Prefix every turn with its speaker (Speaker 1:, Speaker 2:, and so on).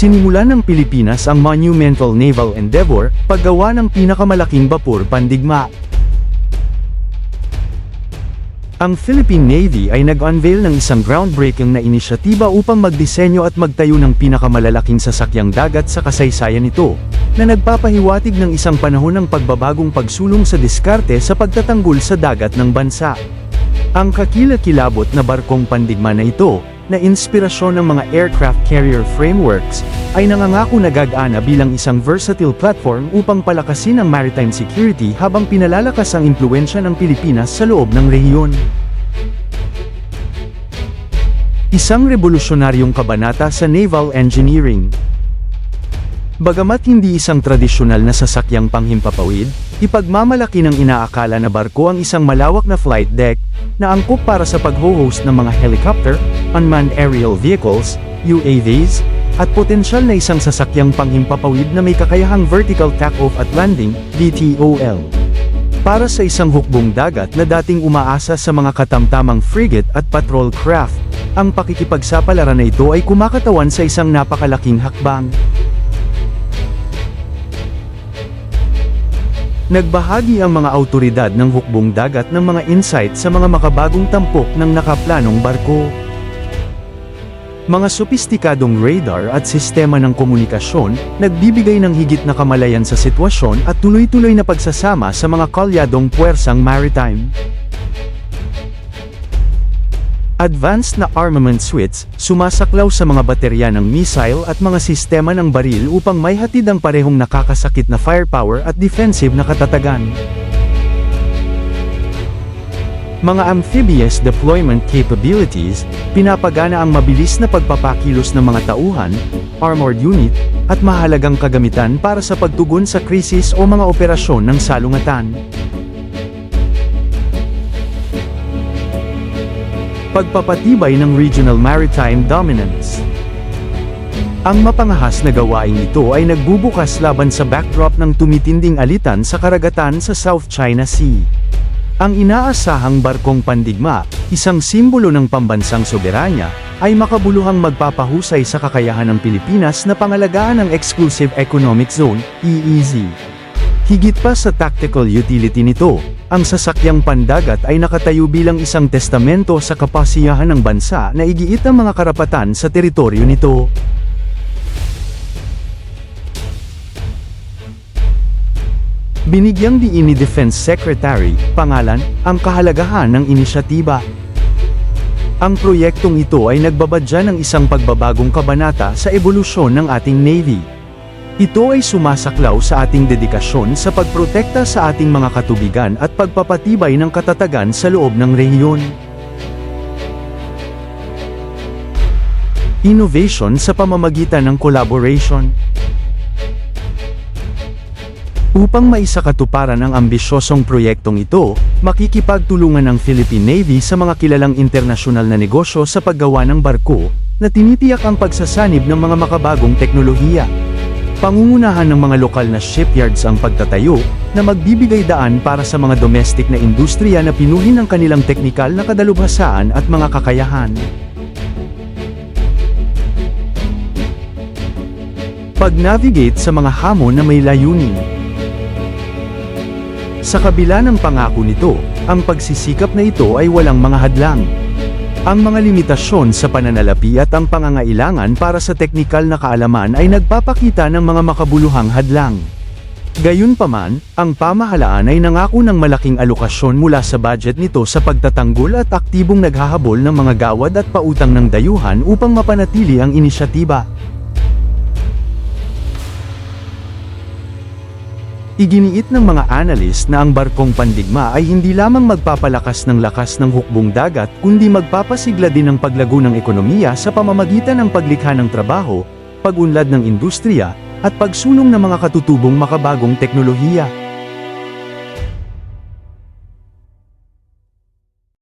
Speaker 1: Sinimulan ng Pilipinas ang monumental naval endeavor, paggawa ng pinakamalaking bapur pandigma. Ang Philippine Navy ay nag-unveil ng isang groundbreaking na inisyatiba upang magdisenyo at magtayo ng pinakamalalaking sasakyang dagat sa kasaysayan nito, na nagpapahiwatig ng isang panahon ng pagbabagong pagsulong sa diskarte sa pagtatanggol sa dagat ng bansa. Ang kakilakilabot na barkong pandigma na ito, na inspirasyon ng mga aircraft carrier frameworks, ay nangangako na gagana bilang isang versatile platform upang palakasin ang maritime security habang pinalalakas ang impluensya ng Pilipinas sa loob ng rehiyon. Isang revolusyonaryong kabanata sa naval engineering. Bagamat hindi isang tradisyonal na sasakyang panghimpapawid, ipagmamalaki ng inaakala na barko ang isang malawak na flight deck, na angkop para sa pag-host ng mga helicopter, unmanned aerial vehicles, UAVs, at potensyal na isang sasakyang panghimpapawid na may kakayahang vertical takeoff at landing, VTOL. Para sa isang hukbong dagat na dating umaasa sa mga katamtamang frigate at patrol craft, ang pakikipagsapalaran na ito ay kumakatawan sa isang napakalaking hakbang. Nagbahagi ang mga autoridad ng hukbong dagat ng mga insight sa mga makabagong tampok ng nakaplanong barko. Mga sopistikadong radar at sistema ng komunikasyon, nagbibigay ng higit na kamalayan sa sitwasyon at tuloy-tuloy na pagsasama sa mga kalyadong puwersang maritime. Advanced na armament suites, sumasaklaw sa mga baterya ng missile at mga sistema ng baril upang may hatid ang parehong nakakasakit na firepower at defensive na katatagan. Mga amphibious deployment capabilities, pinapagana ang mabilis na pagpapakilos ng mga tauhan, armored unit, at mahalagang kagamitan para sa pagtugon sa krisis o mga operasyon ng salungatan. Pagpapatibay ng regional maritime dominance. Ang mapangahas na gawain ito ay nagbubukas laban sa backdrop ng tumitinding alitan sa karagatan sa South China Sea. Ang inaasahang barkong pandigma, isang simbolo ng pambansang soberanya, ay makabuluhang magpapahusay sa kakayahan ng Pilipinas na pangalagaan ang Exclusive Economic Zone, EEZ. Higit pa sa tactical utility nito, ang sasakyang pandagat ay nakatayo bilang isang testamento sa kapasiyahan ng bansa na igiit ang mga karapatan sa teritoryo nito. Binigyang diin ni Defense Secretary, pangalan, ang kahalagahan ng inisyatiba. Ang proyektong ito ay nagbabadya ng isang pagbabagong kabanata sa ebolusyon ng ating Navy. Ito ay sumasaklaw sa ating dedikasyon sa pagprotekta sa ating mga katubigan at pagpapatibay ng katatagan sa loob ng rehiyon. Innovation sa pamamagitan ng collaboration. Upang maisakatuparan ang ambisyosong proyektong ito, makikipagtulungan ng Philippine Navy sa mga kilalang internasyonal na negosyo sa paggawa ng barko, na tinitiyak ang pagsasanib ng mga makabagong teknolohiya. Pangungunahan ng mga lokal na shipyards ang pagtatayo, na magbibigay daan para sa mga domestic na industriya na pinuhin ang kanilang teknikal na kadalubhasaan at mga kakayahan. Pag-navigate sa mga hamon na may layunin. Sa kabila ng pangako nito, ang pagsisikap na ito ay walang mga hadlang. Ang mga limitasyon sa pananalapi at ang pangangailangan para sa teknikal na kaalaman ay nagpapakita ng mga makabuluhang hadlang. Gayunpaman, ang pamahalaan ay nangako ng malaking alokasyon mula sa budget nito sa pagtatanggol at aktibong naghahabol ng mga gawad at pautang ng dayuhan upang mapanatili ang inisyatiba. Iginiit ng mga analyst na ang barkong pandigma ay hindi lamang magpapalakas ng lakas ng hukbong dagat kundi magpapasigla din ng paglago ng ekonomiya sa pamamagitan ng paglikha ng trabaho, pag-unlad ng industriya, at pagsulong ng mga katutubong makabagong teknolohiya.